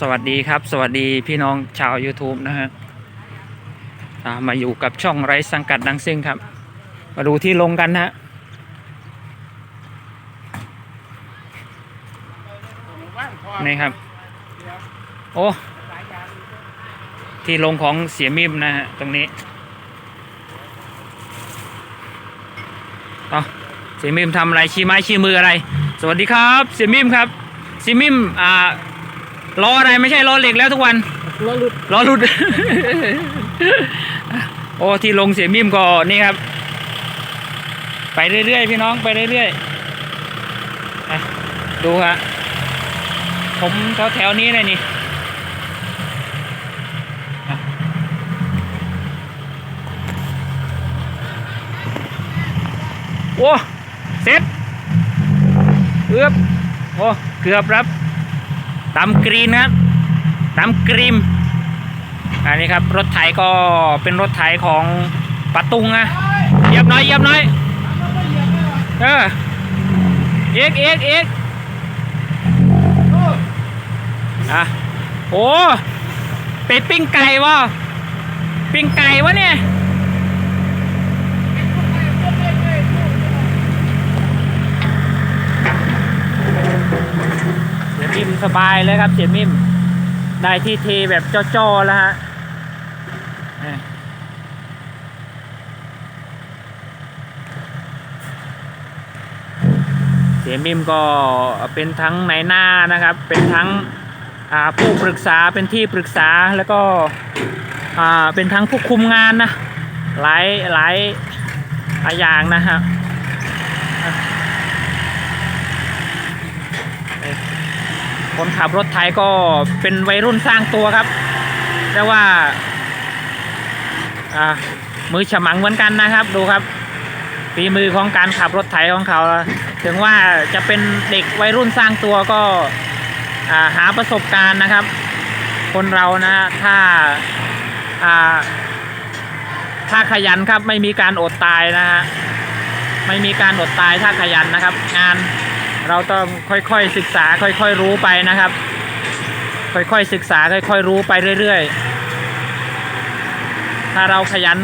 สวัสดีครับ สวัสดีพี่น้องชาว YouTube นะฮะมาอยู่กับช่องไร้สังกัดดังซิ่งครับ มาดูที่ลงกันนะฮะนี่ครับ โอ้ ที่ลงของเสียมิมนะฮะ ตรงนี้เอาเสียมิมทำอะไรชี้ไม้ชี้มืออะไร สวัสดีครับ เสียมิมครับ เสียมิมอ่า ล้ออะไรไม่ใช่ล้อเหล็กแล้วทุกวันล้อหลุดล้อหลุด โอ้ที่ลงเสียมิมก็นี่ครับ ไปเรื่อยๆพี่น้องไปเรื่อยๆอะดูฮะผมแถวๆนี้เลยนี่อะโอ้ เสร็จเอือบโอ้ เกือบครับ ตำกรีนครับตำกรีมอันนี้ครับรถไถก็เป็นรถไถของปะตุงนะเยียบน่อยเยียบน่อยเออเอกเอกเอกอะโอ้ไปปิ้งไก่วะปิ้งไก่วะเนี่ยเสีย มิมสบายเลยครับเสียมิมได้ที่เทแบบจ้อๆแล้วฮะเสียมิมก็เป็นทั้งในหน้านะครับ เป็นทั้งผู้ปรึกษาเป็นที่ปรึกษาแล้วก็เป็นทั้งผู้คุมงานนะ หลายหลายหลายอย่างนะครับอะนี่ คนขับรถไถก็เป็นวัยรุ่นสร้างตัวครับเรียกว่าอามือฉมังเหมือนกันนะครับ ดูครับฝีมือของการขับรถไถของเขา ถึงว่าจะเป็นเด็กวัยรุ่นสร้างตัวก็าหาประสบการณ์นะครับ คนเรานะถ้าาถ้าขยันครับไม่มีการอดตายนะฮะไม่มีการอดตายถ้าขยันนะครับ งาน เราต้องค่อยๆศึกษาค่อยๆรู้ไปนะครับ ค่อยๆศึกษาค่อยๆรู้ไปเรื่อยๆ ถ้าเราขยัน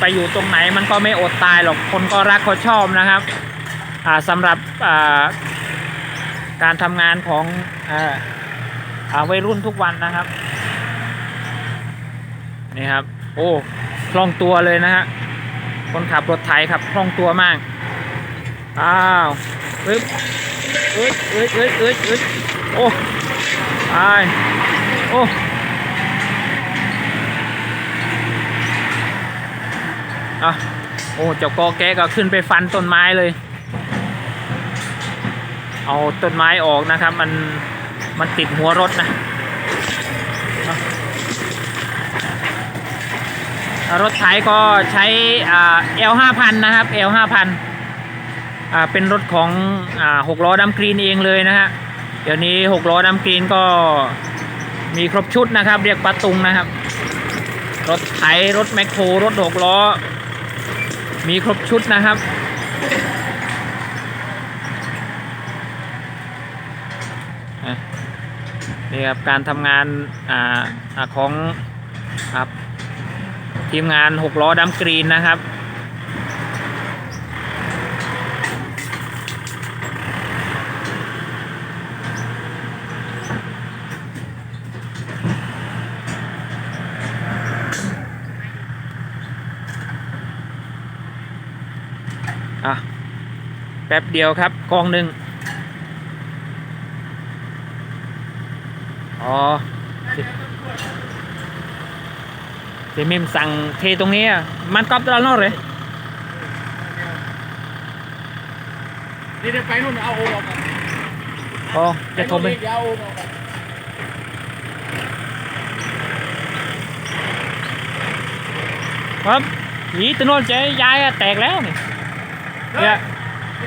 ไปอยู่ตรงไหนมันก็ไม่อดตายหรอกคนก็รักก็ชอบนะครับอ่าสำหรับอ่าการทำงานของอ่าอาวัยรุ่นทุกวันนะครับนี่ครับ โอ้คล่องตัวเลยนะฮะคนขับรถไถครับคล่องตัวมากอ้าวปึ๊บ เอ้ยเอ้ยเอ้ยเอ้ยเอ้ยโอ้ตายโอ้อะโอ้เจ้ากอแกก็ขึ้นไปฟันต้นไม้เลย เอาต้นไม้ออกนะครับ มันมันติดหัวรถนะอะรถไถก็ใช้เอ่า L ห้าพันนะครับ L ห้าพัน อ่าเป็นรถของอ่าหกล้อดำกรีนเองเลยนะฮะเดี๋ยวนี้หกล้อดำกรีนก็มีครบชุดนะครับ เรียกปะตุงนะครับ รถไถรถแมคโครรถหกล้อ มีครบชุดนะครับนี่ครับการทำงานอ่าของครับทีมงานหกล้อดำกรีนนะครับ แป๊บเดียวครับกองหนึ่งอ๋อเดี๋ยวมิมสั่งเทตรงนี้อะมันกรอบตลอดนอกเลยนี่เดี๋ยวไปนู่นเอาโอ่งออกก่อนอ๋อจะโทรไปเดี๋ยวเอาโอ่งออกก่อนครับหีตัวโน้นเจ๊ยายอะแตกแล้วนี่เนี่ยจะ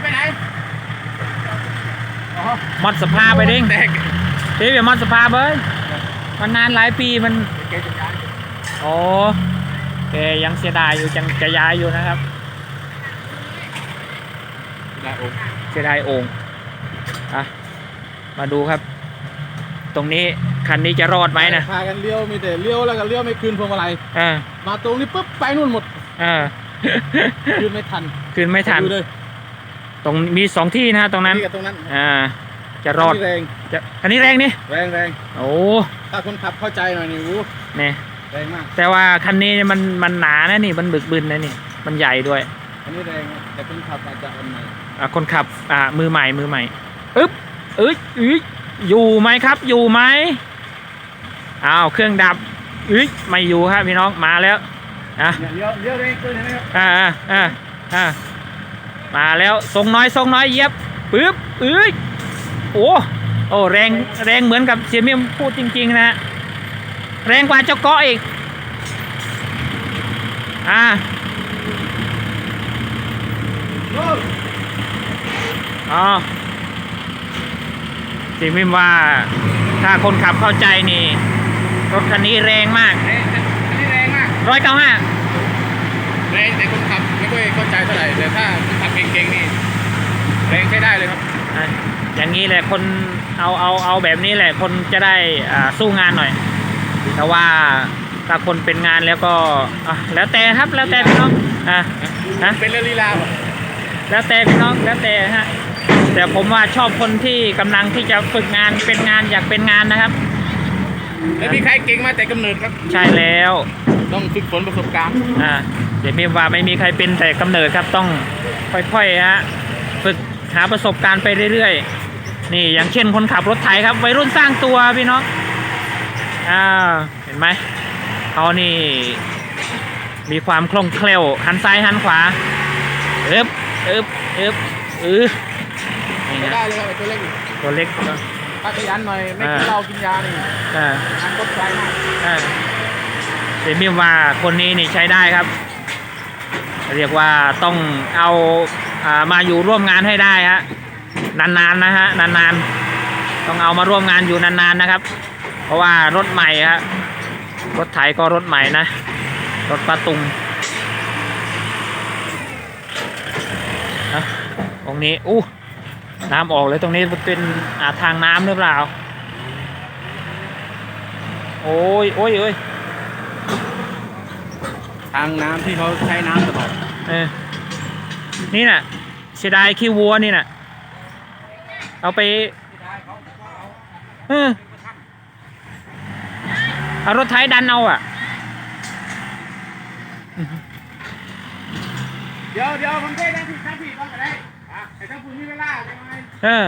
ไปไหนอ๋อมัดสภาไปเด้งแตกเจ๊อย่ามัดสภาเบ้ยมันนานหลายปีมันแกจะย้ายโอ้แกยังเสียดายอยู่จังจะย้ายอยู่นะครับได้โอ่งเสียดายโอ่งอะมาดูครับ ตรงนี้คันนี้จะรอดไหมนะพากันเลี้ยวมีแต่เลี้ยวแล้วก็เลี้ยวไม่คืนพวงมาลัยเออมาตรงนี้ปุ๊บไปนู่นหมดเออคืนไม่ทันคืนไม่ทันดูเลย ตรงมีสองที่นะฮะตรงนั้น กับตรงนั้นอ่า จะรอดนนี้แรงจะอันนี้แรงนี่ แรงแรงโอ้ถ้าคนขับเข้าใจหน่อยนี่วู้เนี่ยแรงมาก แต่ว่าคันนี้มันมันหนานะนี่ มันบึกบึนนะนี่ มันใหญ่ด้วย อันนี้แรงนะแต่คนขับอาจจะอ่อนหน่อยอ่าคนขับ อ่า มือใหม่ มือใหม่ อึ๊บอึ๊ยอึ๊ยอยู่ไหมครับ อยู่ไหมอ้าว เครื่องดับ อึ๊ยไม่อยู่ครับพี่น้อง มาแล้ว อะเนี่ยเลี้ยวเลี้ยวแรงเกินเห็นไหมครับ อ่าอ่าอ่าอ่า มาแล้วทรงน้อยทรงน้อยเหย็บปึ๊บเอ้ยโอ้โอ้แรงแรงเหมือนกับเสียเมียมพูดจริง ๆนะฮะแรงกว่าเจ้าเกาะอีก อ่าโอ้อ๋อเสียเมียมว่าถ้าคนขับเข้าใจนี่รถคันนี้แรงมากแรงอันนี้แรงมากร้อยเก้าห้าแรงแต่คนขับไม่ค่อยเข้าใจเท่าไหร่แต่ถ้าคนขับเก่งๆนี่ แรงใช้ได้เลยครับ อย่างนี้แหละคนเอาเอาเอาแบบนี้แหละคนจะได้อ่าสู้งานหน่อย แต่ว่าถ้าคนเป็นงานแล้วก็อะแล้วแต่ครับแล้วแต่พี่น้องอะฮะเป็นเรื่องลีลาป่ะแล้วแต่พี่น้องแล้วแต่ฮะแต่ผมว่าชอบคนที่กำลังที่จะฝึกงานเป็นงานอยากเป็นงานนะครับไม่มีใครเก่งมาแต่กำเนิดครับ ใช่แล้ว ต้องฝึกฝนประสบการณ์ อ่าเดี๋ยวมีว่าไม่มีใครเป็นแต่กำเนิดครับต้องค่อยๆฮะฝึก หาประสบการณ์ไปเรื่อยๆ นี่อย่างเช่นคนขับรถไถครับวัยรุ่นสร้างตัวพี่น้องอ่าเห็นไหมเขานี่มีความคล่องแคล่วหันซ้ายหันขวาเอ๊บเอ๊บเอ๊บเออนี่ไม่ฮะได้เลยครับไอ้ตัวเล็กนี่ตัวเล็กถ้าขยันหน่อยไม่กินอ่าเหล้ากินยานี่อ่างานรถไฟมากอ่าเดี๋ยวมีว่าคนนี้นี่ใช้ได้ครับ เรียกว่าต้องเอาอ่า มาอยู่ร่วมงานให้ได้ฮะนานๆนะฮะนานๆ ต้องเอามาร่วมงานอยู่นานๆนะครับ เพราะว่ารถใหม่ฮะรถไถก็รถใหม่นะ รถปะตุงนะตรงนี้อู้น้ำออกเลยตรงนี้เป็นอ่าทางน้ำหรือเปล่า โอ้ยโอ้ยเอ้ยทางน้ำที่เขาใช้น้ำตลอดเออ นี่น่ะเสียดายขี้วัวนี่น่ะ เอาไปเออเอารถไถดันเอาอะ เดี๋ยวเดี๋ยวผมได้ทั้งผิดทั้งผิดบ้างก็ได้อะไอ้ทั้งคุณมีเวลาใช่ไหมเออ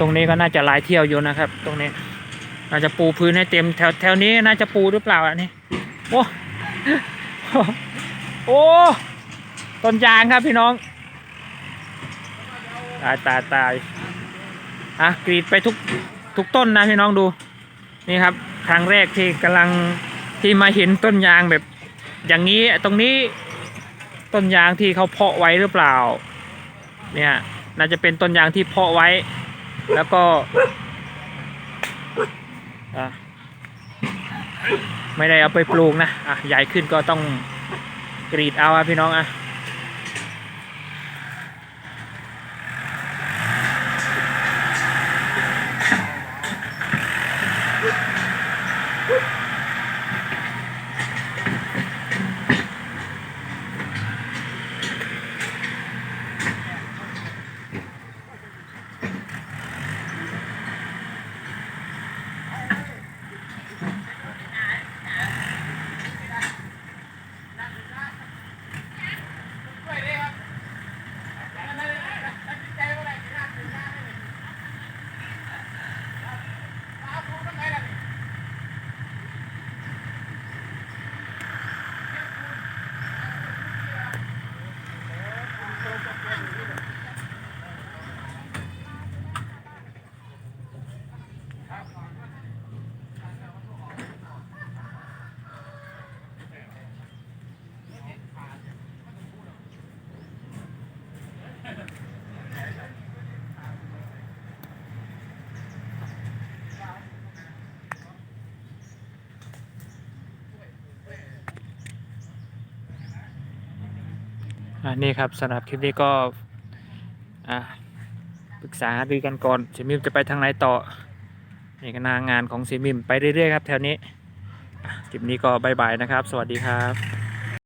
ตรงนี้ก็น่าจะหลายเที่ยวอยู่นะครับ ตรงนี้น่าจะปูพื้นให้เต็มแถวแถวนี้น่าจะปูหรือเปล่าอันนี้โอ้โอ้ต้นยางครับพี่น้อง ตายตายตายอะกรีดไปทุกทุกต้นนะพี่น้องดู นี่ครับ ครั้งแรกที่กำลังที่มาเห็นต้นยางแบบ อย่างนี้ตรงนี้ต้นยางที่เขาเพาะไว้หรือเปล่า เนี่ย น่าจะเป็นต้นยางที่เพาะไว้ แล้วก็ไม่ได้เอาไปปลูกนะอะใหญ่ขึ้นก็ต้องกรีดเอาอะพี่น้องอะ อ่านี่ครับสำหรับคลิปนี้ก็อ่าปรึกษาหารือกันก่อนเซมิมจะไปทางไหนต่อนี่ก็นางานของเซมิมไปเรื่อยๆครับแถวนี้คลิปนี้ก็บายบายนะครับ สวัสดีครับ